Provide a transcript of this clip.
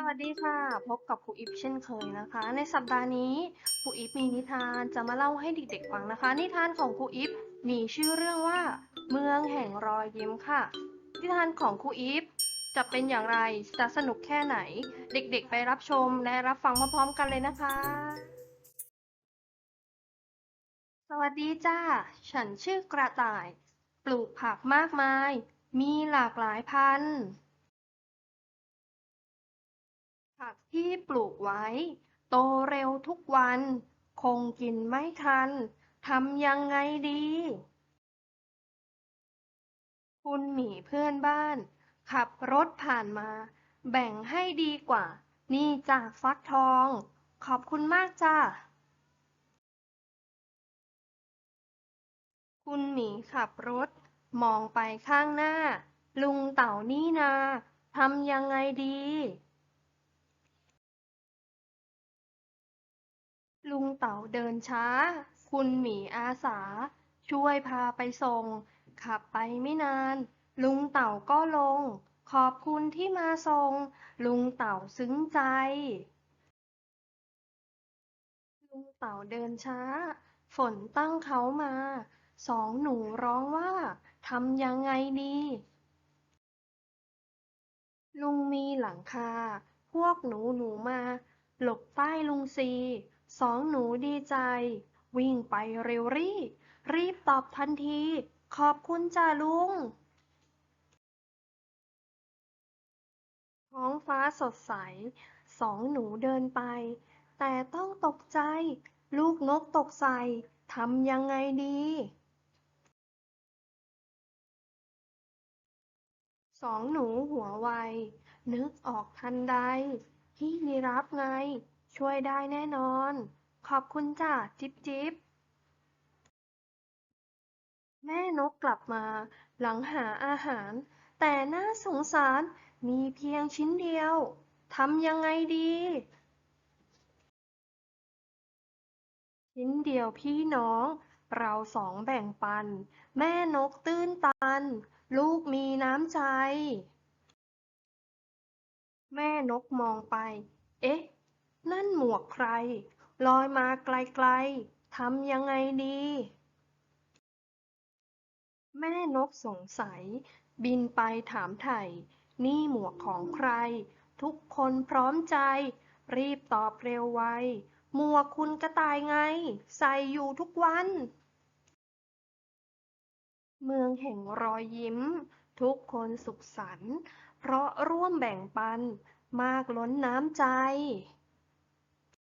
สวัสดีค่ะ พบกับครูอิฟเช่นเคยนะคะ ในสัปดาห์นี้ครูอิฟมีนิทานจะมาเล่าให้เด็กๆฟังนะคะ นิทานของครูอิฟมีชื่อเรื่องว่า เมืองแห่งรอยยิ้มค่ะ นิทานของครูอิฟจะเป็นอย่างไรจะสนุกแค่ไหน เด็กๆไปรับชมและรับฟังพร้อมๆกันเลยนะคะ สวัสดีจ้าฉันชื่อกระต่าย ปลูกผักมากมาย มีหลากหลายพันธุ์ ผักที่ปลูกไว้ โตเร็วทุกวัน คงกินไม่ทัน ทำยังไงดี คุณหมีเพื่อนบ้าน ขับรถผ่านมา แบ่งให้ดีกว่า นี่จากฟักทอง ขอบคุณมากจ้าคุณหมีขับรถ มองไปข้างหน้า ลุงเต่านี่นาทำยังไงดี ลุงเต่าเดินช้า คุณหมีอาสา ช่วยพาไปส่ง ขับไปไม่นาน ลุงเต่าก็ลง ขอบคุณที่มาส่ง ลุงเต่าซึ้งใจ ลุงเต่าเดินช้า ฝนตั้งเขามา สองหนูร้องว่าทำยังไงดี ลุงมีหลังคา พวกหนูหนูมา หลบใต้ลุงซี สองหนูดีใจ วิ่งไปเร็วรีบรีบตอบทันที ขอบคุณจ้าลุง ท้องฟ้าสดใส สองหนูเดินไป แต่ต้องตกใจ ลูกนกตกใส่ทำยังไงดีสองหนูหัวไว นึกออกทันใดพี่ยีรับไง ช่วยได้แน่นอน ขอบคุณจ้าจิ๊บจิ๊บแม่นกกลับมา หลังหาอาหาร แต่น่าสงสารมีเพียงชิ้นเดียวทำยังไงดี ชิ้นเดียวพี่น้อง เราสองแบ่งปัน แม่นกตื้นตัน ลูกมีน้ำใจ แม่นกมองไป เอ๊ะ นั่นหมวกใคร ลอยมาไกลๆ ทำยังไงดี แม่นกสงสัย บินไปถามไถ่ นี่หมวกของใคร ทุกคนพร้อมใจ รีบตอบเร็วไว หมวกคุณกระต่ายไง ใส่อยู่ทุกวัน เมืองแห่งรอยยิ้ม ทุกคนสุขสันต์ เพราะร่วมแบ่งปัน มากล้นน้ำใจ